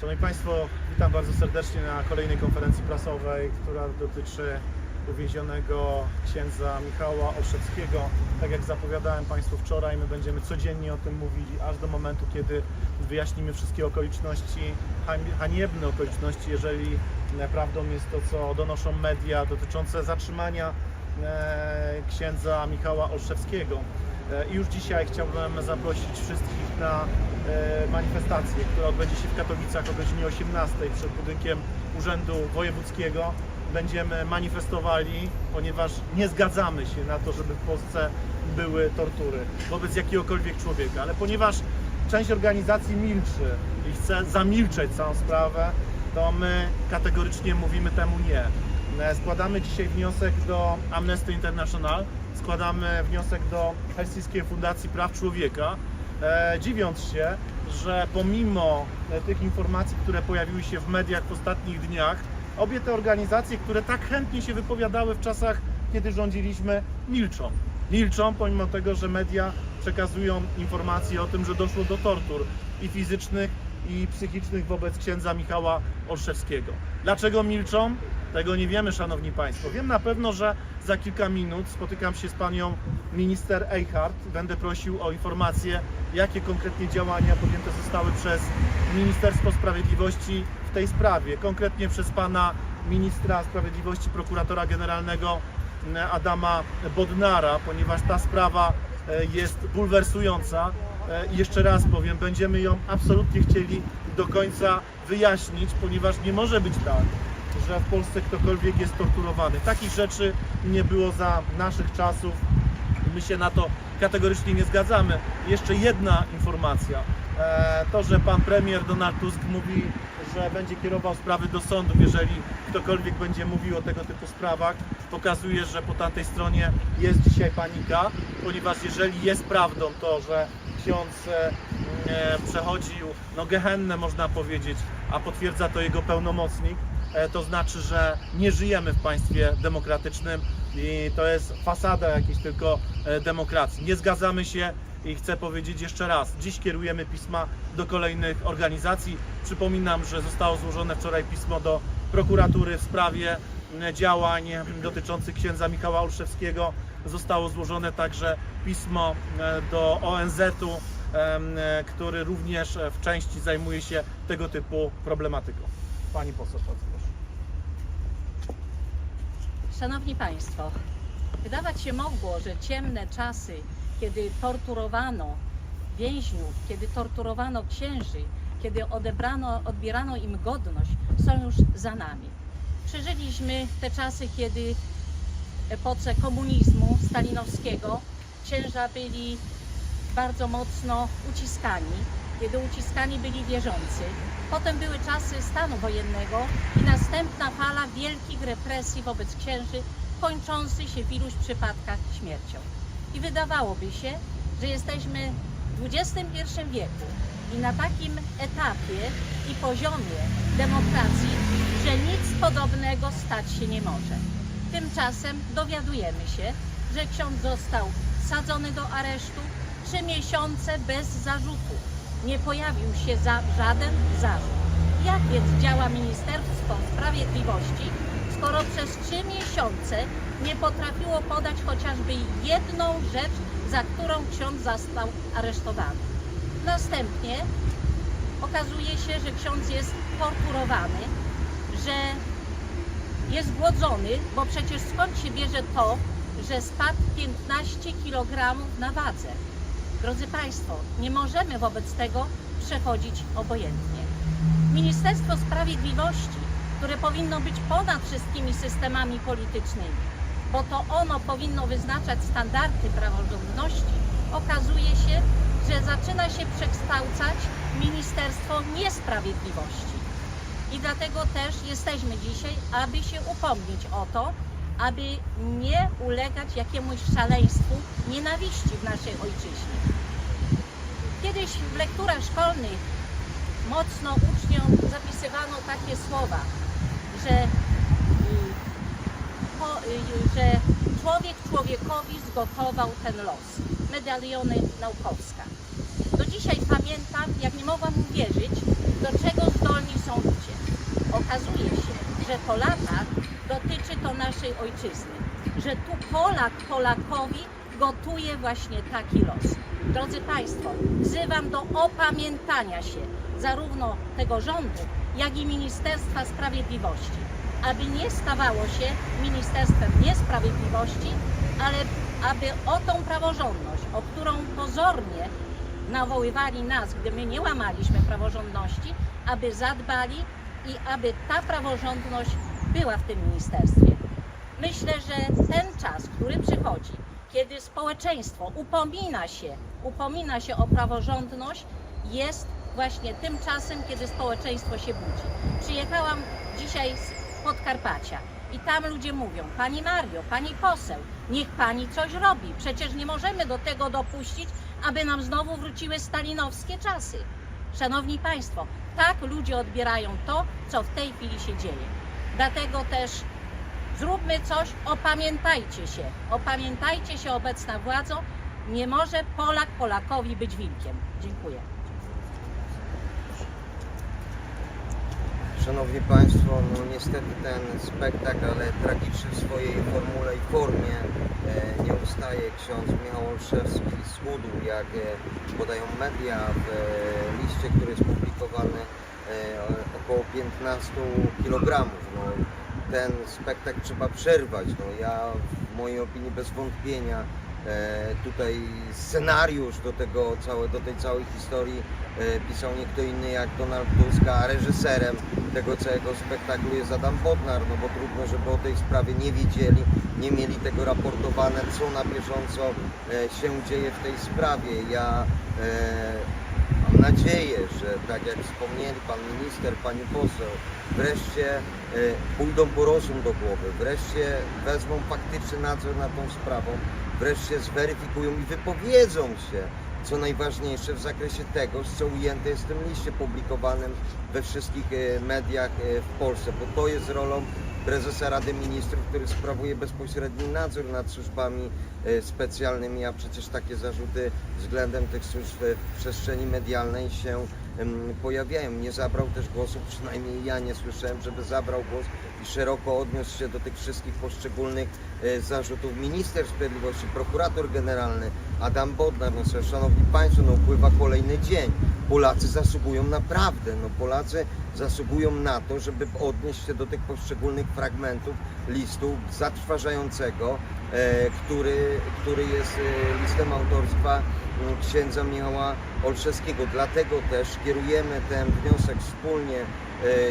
Szanowni Państwo, witam bardzo serdecznie na kolejnej konferencji prasowej, która dotyczy uwięzionego księdza Michała Olszewskiego. Tak jak zapowiadałem Państwu wczoraj, my będziemy codziennie o tym mówili, aż do momentu, kiedy wyjaśnimy wszystkie okoliczności, haniebne okoliczności, jeżeli prawdą jest to, co donoszą media dotyczące zatrzymania e, księdza Michała Olszewskiego. E, I już dzisiaj chciałbym zaprosić wszystkich na e, manifestację, która odbędzie się w Katowicach o godzinie 18 przed budynkiem Urzędu Wojewódzkiego. Będziemy manifestowali, ponieważ nie zgadzamy się na to, żeby w Polsce były tortury wobec jakiegokolwiek człowieka, ale ponieważ część organizacji milczy i chce zamilczeć całą sprawę, to my kategorycznie mówimy temu nie. E, Składamy dzisiaj wniosek do Amnesty International, składamy wniosek do Helsińskiej Fundacji Praw Człowieka, e, dziwiąc się, że pomimo e, tych informacji, które pojawiły się w mediach w ostatnich dniach, obie te organizacje, które tak chętnie się wypowiadały w czasach, kiedy rządziliśmy, milczą. Milczą, pomimo tego, że media przekazują informacje o tym, że doszło do tortur i fizycznych, i psychicznych wobec księdza Michała Olszewskiego. Dlaczego milczą? Tego nie wiemy, szanowni państwo. Wiem na pewno, że za kilka minut spotykam się z panią minister Eichhardt. Będę prosił o informacje, jakie konkretnie działania podjęte zostały przez Ministerstwo Sprawiedliwości w tej sprawie. Konkretnie przez pana ministra sprawiedliwości, prokuratora generalnego e, Adama Bodnara, ponieważ ta sprawa e, jest bulwersująca. E, I jeszcze raz powiem, będziemy ją absolutnie chcieli do końca wyjaśnić, ponieważ nie może być tak, że w Polsce ktokolwiek jest torturowany. Takich rzeczy nie było za naszych czasów. My się na to kategorycznie nie zgadzamy. Jeszcze jedna informacja. E, To, że pan premier Donald Tusk mówi, że będzie kierował sprawy do sądów, jeżeli ktokolwiek będzie mówił o tego typu sprawach, pokazuje, że po tamtej stronie jest dzisiaj panika, ponieważ jeżeli jest prawdą to, że ksiądz e, e, przechodził no gehennę można powiedzieć, a potwierdza to jego pełnomocnik, to znaczy, że nie żyjemy w państwie demokratycznym i to jest fasada jakiejś tylko e, demokracji. Nie zgadzamy się i chcę powiedzieć jeszcze raz, dziś kierujemy pisma do kolejnych organizacji. Przypominam, że zostało złożone wczoraj pismo do prokuratury w sprawie działań dotyczących księdza Michała Olszewskiego. Zostało złożone także pismo e, do ONZ-u, e, który również e, w części zajmuje się tego typu problematyką. Pani poseł. Szanowni Państwo, wydawać się mogło, że ciemne czasy, kiedy torturowano więźniów, kiedy torturowano księży, kiedy odebrano, odbierano im godność, są już za nami. Przeżyliśmy te czasy, kiedy w epoce komunizmu stalinowskiego księża byli bardzo mocno uciskani, kiedy uciskani byli wierzący. Potem były czasy stanu wojennego i następna fala wielkich represji wobec księży, kończący się w iluś przypadkach śmiercią. I wydawałoby się, że jesteśmy w XXI wieku i na takim etapie i poziomie demokracji, że nic podobnego stać się nie może. Tymczasem dowiadujemy się, że ksiądz został wsadzony do aresztu, trzy miesiące bez zarzutu. Nie pojawił się za żaden zarzut. Jak więc działa Ministerstwo Sprawiedliwości, skoro przez trzy miesiące nie potrafiło podać chociażby jedną rzecz, za którą ksiądz został aresztowany? Następnie okazuje się, że ksiądz jest torturowany, że jest głodzony, bo przecież skąd się bierze to, że spadł 15 kg na wadze? Drodzy Państwo, nie możemy wobec tego przechodzić obojętnie. Ministerstwo Sprawiedliwości, które powinno być ponad wszystkimi systemami politycznymi, bo to ono powinno wyznaczać standardy praworządności, okazuje się, że zaczyna się przekształcać Ministerstwo Niesprawiedliwości. I dlatego też jesteśmy dzisiaj, aby się upomnieć o to, aby nie ulegać jakiemuś szaleństwu nienawiści w naszej ojczyźnie. Kiedyś w lekturach szkolnych mocno uczniom zapisywano takie słowa, że, y, y, że człowiek człowiekowi zgotował ten los. Medaliony Naukowska. Do dzisiaj pamiętam, jak nie mogłam uwierzyć, do czego zdolni okazuje się, że po latach dotyczy to naszej ojczyzny, że tu Polak Polakowi gotuje właśnie taki los. Drodzy Państwo, wzywam do opamiętania się zarówno tego rządu, jak i Ministerstwa Sprawiedliwości, aby nie stawało się Ministerstwem Niesprawiedliwości, ale aby o tą praworządność, o którą pozornie nawoływali nas, gdy my nie łamaliśmy praworządności, aby zadbali i aby ta praworządność była w tym ministerstwie. Myślę, że ten czas, który przychodzi, kiedy społeczeństwo upomina się, upomina się o praworządność, jest właśnie tym czasem, kiedy społeczeństwo się budzi. Przyjechałam dzisiaj z Podkarpacia i tam ludzie mówią, Pani Mario, Pani poseł, niech Pani coś robi. Przecież nie możemy do tego dopuścić, aby nam znowu wróciły stalinowskie czasy. Szanowni Państwo, tak ludzie odbierają to, co w tej chwili się dzieje. Dlatego też zróbmy coś, opamiętajcie się. Opamiętajcie się obecna władzo. Nie może Polak Polakowi być wilkiem. Dziękuję. Szanowni Państwo, no niestety ten spektakl, ale tragiczny w swojej formule i formie e, nie ustaje. Ksiądz Michał Olszewski schudł, jak e, podają media w e, liście, który jest publikowany, e, około 15 kg. No, ten spektakl trzeba przerwać. No, ja w mojej opinii bez wątpienia e, tutaj scenariusz do, tego, całe, do tej całej historii e, pisał nie kto inny jak Donald Tusk, a reżyserem tego całego spektaklu jest Adam Bodnar, no bo trudno, żeby o tej sprawie nie wiedzieli, nie mieli tego raportowane, co na bieżąco e, się dzieje w tej sprawie. Ja nadzieję, że tak jak wspomnieli pan minister, pani poseł, wreszcie e, pójdą po rozum do głowy, wreszcie wezmą faktyczny nadzór nad tą sprawą, wreszcie zweryfikują i wypowiedzą się, co najważniejsze w zakresie tego, co ujęte jest w tym liście publikowanym we wszystkich e, mediach e, w Polsce, bo to jest rolą prezesa Rady Ministrów, który sprawuje bezpośredni nadzór nad służbami e, specjalnymi, a przecież takie zarzuty względem tych służb w przestrzeni medialnej się pojawiają. Nie zabrał też głosu, przynajmniej ja nie słyszałem, żeby zabrał głos i szeroko odniósł się do tych wszystkich poszczególnych e, zarzutów. Minister Sprawiedliwości, prokurator generalny Adam Bodnar, no szanowni Państwo, no upływa kolejny dzień. Polacy zasługują naprawdę, no Polacy zasługują na to, żeby odnieść się do tych poszczególnych fragmentów listu zatrważającego, e, który, który jest e, listem autorstwa księdza Michała Olszewskiego. Dlatego też kierujemy ten wniosek wspólnie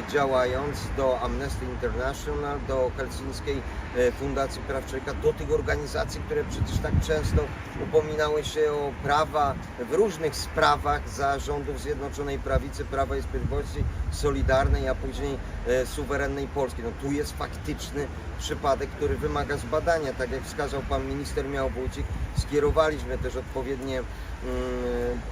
działając do Amnesty International, do Helsińskiej e, Fundacji Praw Człowieka, do tych organizacji, które przecież tak często upominały się o prawa w różnych sprawach za rządów Zjednoczonej Prawicy, Prawa i Sprawiedliwości, Solidarnej, a później e, suwerennej Polski. No tu jest faktyczny przypadek, który wymaga zbadania. Tak jak wskazał pan minister Miał Wójcik, skierowaliśmy też odpowiednie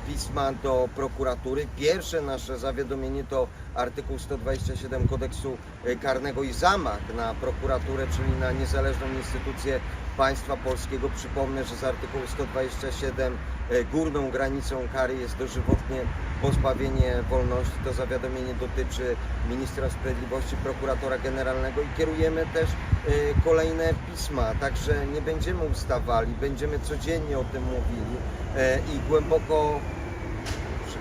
pisma do prokuratury. Pierwsze nasze zawiadomienie to artykuł 127 kodeksu e, karnego i zamach na prokuraturę, czyli na niezależną instytucję państwa polskiego. Przypomnę, że z artykułu 127 e, górną granicą kary jest dożywotnie pozbawienie wolności. To zawiadomienie dotyczy ministra sprawiedliwości, prokuratora generalnego i kierujemy też e, kolejne pisma, także nie będziemy ustawali, będziemy codziennie o tym mówili e, i głęboko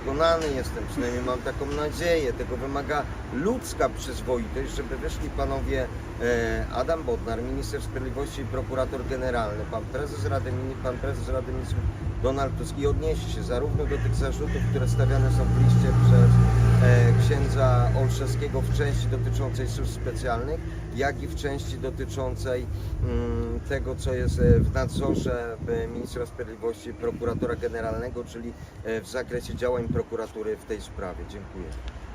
przekonany jestem, przynajmniej mam taką nadzieję, tego wymaga ludzka przyzwoitość, żeby wyszli panowie e, Adam Bodnar, minister sprawiedliwości i prokurator generalny, pan prezes Rady, pan prezes Rady Ministrów Donald Tusk i odnieśli się zarówno do tych zarzutów, które stawiane są w liście przez księdza Olszewskiego w części dotyczącej służb specjalnych, jak i w części dotyczącej mm, tego, co jest e, w nadzorze e, ministra sprawiedliwości i prokuratora generalnego, czyli e, w zakresie działań prokuratury w tej sprawie. Dziękuję.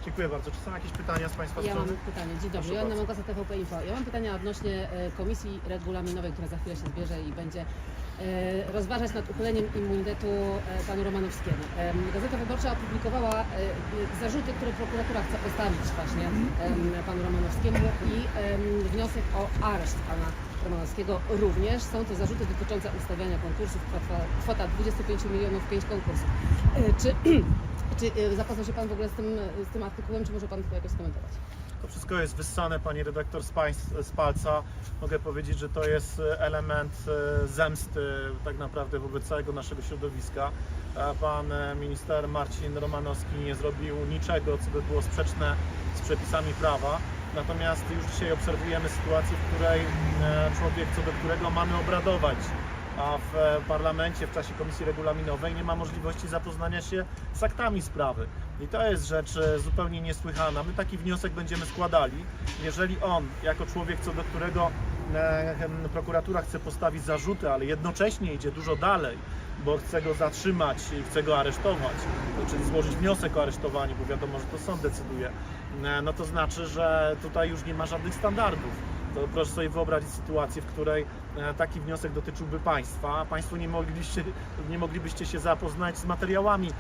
Dziękuję bardzo. Czy są jakieś pytania z Państwa Ja mam strony? pytanie. Dzień dobry. Proszę Joanna bardzo. TVP Info. Ja mam pytania odnośnie e, komisji regulaminowej, która za chwilę się zbierze i będzie e, rozważać nad uchyleniem immunitetu e, panu Romanowskiemu. Em, Gazeta Wyborcza opublikowała e, e, zarzuty, które prokuratura chce postawić właśnie em, panu Romanowskiemu i em, wniosek o areszt pana Romanowskiego również. Są to zarzuty dotyczące ustawiania konkursów. Kwota, kwota 25 milionów, 5 konkursów. E, Czy, czy e, zapoznał się Pan w ogóle z tym, z tym artykułem, czy może Pan to jakoś skomentować? To wszystko jest wyssane, pani redaktor, z, z palca. Mogę powiedzieć, że to jest element e, zemsty tak naprawdę wobec całego naszego środowiska. E, Pan e, minister Marcin Romanowski nie zrobił niczego, co by było sprzeczne z przepisami prawa. Natomiast już dzisiaj obserwujemy sytuację, w której e, człowiek, co do którego mamy obradować, a w e, parlamencie w czasie komisji regulaminowej nie ma możliwości zapoznania się z aktami sprawy. I to jest rzecz e, zupełnie niesłychana. My taki wniosek będziemy składali, jeżeli on, jako człowiek, co do którego prokuratura chce postawić zarzuty, ale jednocześnie idzie dużo dalej, bo chce go zatrzymać i chce go aresztować, czyli złożyć wniosek o aresztowanie, bo wiadomo, że to sąd decyduje, e, no to znaczy, że tutaj już nie ma żadnych standardów to proszę sobie wyobrazić sytuację, w której e, taki wniosek dotyczyłby Państwa, a Państwo nie moglibyście, nie moglibyście się zapoznać z materiałami,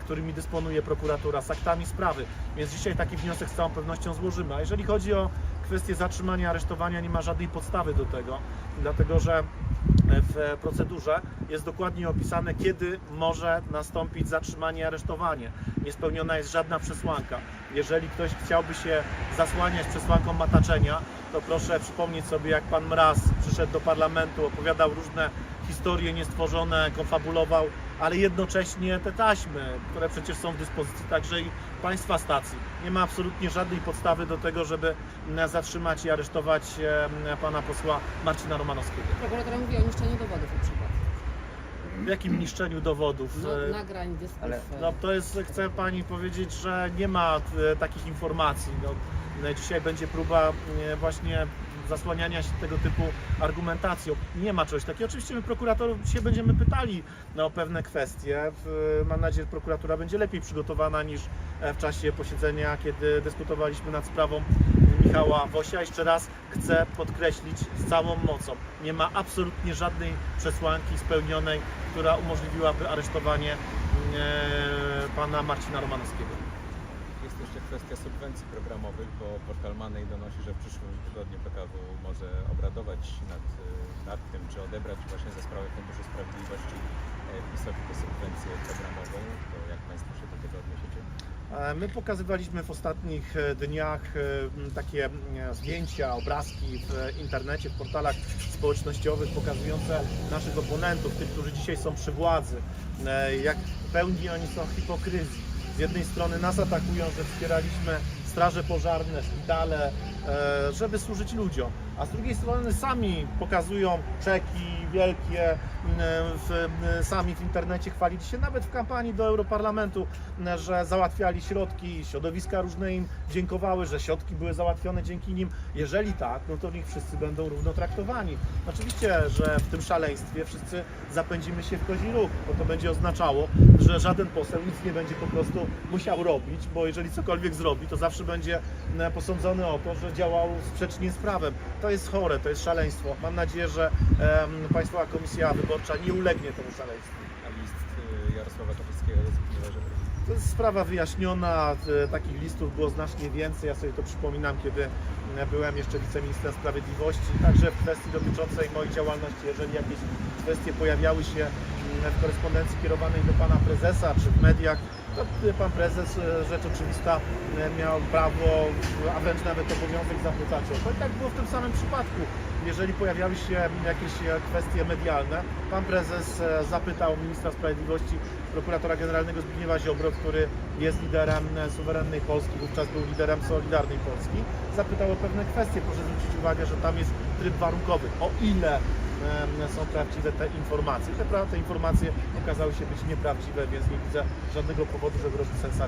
którymi dysponuje prokuratura, z aktami sprawy. Więc dzisiaj taki wniosek z całą pewnością złożymy. A jeżeli chodzi o kwestię zatrzymania, aresztowania, nie ma żadnej podstawy do tego, dlatego że w procedurze jest dokładnie opisane, kiedy może nastąpić zatrzymanie i aresztowanie. Nie spełniona jest żadna przesłanka. Jeżeli ktoś chciałby się zasłaniać przesłanką mataczenia, to proszę przypomnieć sobie, jak pan Mraz przyszedł do parlamentu, opowiadał różne historie niestworzone, konfabulował, ale jednocześnie te taśmy, które przecież są w dyspozycji także i państwa stacji. Nie ma absolutnie żadnej podstawy do tego, żeby mm, zatrzymać i aresztować pana posła Marcina Romanowskiego. Prokuratura mówi o niszczeniu dowodów na przykład. W jakim niszczeniu dowodów? No, E, nagrań, ale- e, No to jest, chcę pani powiedzieć, że nie ma e, takich informacji. No, e, dzisiaj będzie próba właśnie zasłaniania się tego typu argumentacją. Nie ma czegoś takiego. Oczywiście my prokuratorów dzisiaj będziemy pytali o pewne kwestie. Mam nadzieję, że prokuratura będzie lepiej przygotowana niż e, w czasie posiedzenia, kiedy dyskutowaliśmy nad sprawą Michała Wosia. Jeszcze raz chcę podkreślić z całą mocą. Nie ma absolutnie żadnej przesłanki spełnionej, która umożliwiłaby aresztowanie e, pana Marcina Romanowskiego. Kwestia subwencji programowych, bo portal Manej donosi, że w przyszłym tygodniu PKW może obradować nad, nad tym, czy odebrać właśnie za sprawę Funduszu Sprawiedliwości e, PiSowi tę subwencję programową. To jak Państwo się do tego odniesiecie? E, My pokazywaliśmy w ostatnich e, dniach takie zdjęcia, obrazki w internecie, w portalach społecznościowych pokazujące naszych oponentów, tych, którzy dzisiaj są przy władzy, jak pełni oni są hipokryzji. Z jednej strony nas atakują, że wspieraliśmy straże pożarne, szpitale, e, żeby służyć ludziom, a z drugiej strony sami pokazują czeki wielkie, m, w, m, sami w internecie chwalili się, nawet w kampanii do Europarlamentu, m, że załatwiali środki, środowiska różne im dziękowały, że środki były załatwione dzięki nim. Jeżeli tak, no to niech wszyscy będą równo traktowani. Oczywiście, że w tym szaleństwie wszyscy zapędzimy się w kozi róg, bo to będzie oznaczało, że żaden poseł nic nie będzie po prostu musiał robić, bo jeżeli cokolwiek zrobi, to zawsze będzie posądzony o to, że działał sprzecznie z prawem. To jest chore, to jest szaleństwo. Mam nadzieję, że em, Państwowa Komisja Wyborcza nie ulegnie temu szaleństwu. A list y, Jarosława Kaczyńskiego sekretarza prezydenta? To jest sprawa wyjaśniona, e, takich listów było znacznie więcej. Ja sobie to przypominam, kiedy e, byłem jeszcze wiceministrem sprawiedliwości, także w kwestii dotyczącej mojej działalności, jeżeli jakieś kwestie pojawiały się mm, w korespondencji kierowanej do pana prezesa czy w mediach, to pan prezes, e, rzecz oczywista, e, miał prawo, a wręcz nawet obowiązek zapytać o to. I tak było w tym samym przypadku. Jeżeli pojawiały się jakieś e, kwestie medialne, pan prezes zapytał ministra sprawiedliwości, prokuratora generalnego Zbigniewa Ziobro, który jest liderem suwerennej Polski, wówczas był liderem Solidarnej Polski, zapytał o pewne kwestie. Proszę zwrócić uwagę, że tam jest tryb warunkowy. O ile są prawdziwe te informacje. Te, te informacje okazały się być nieprawdziwe, więc nie widzę żadnego powodu, żeby robić sensację.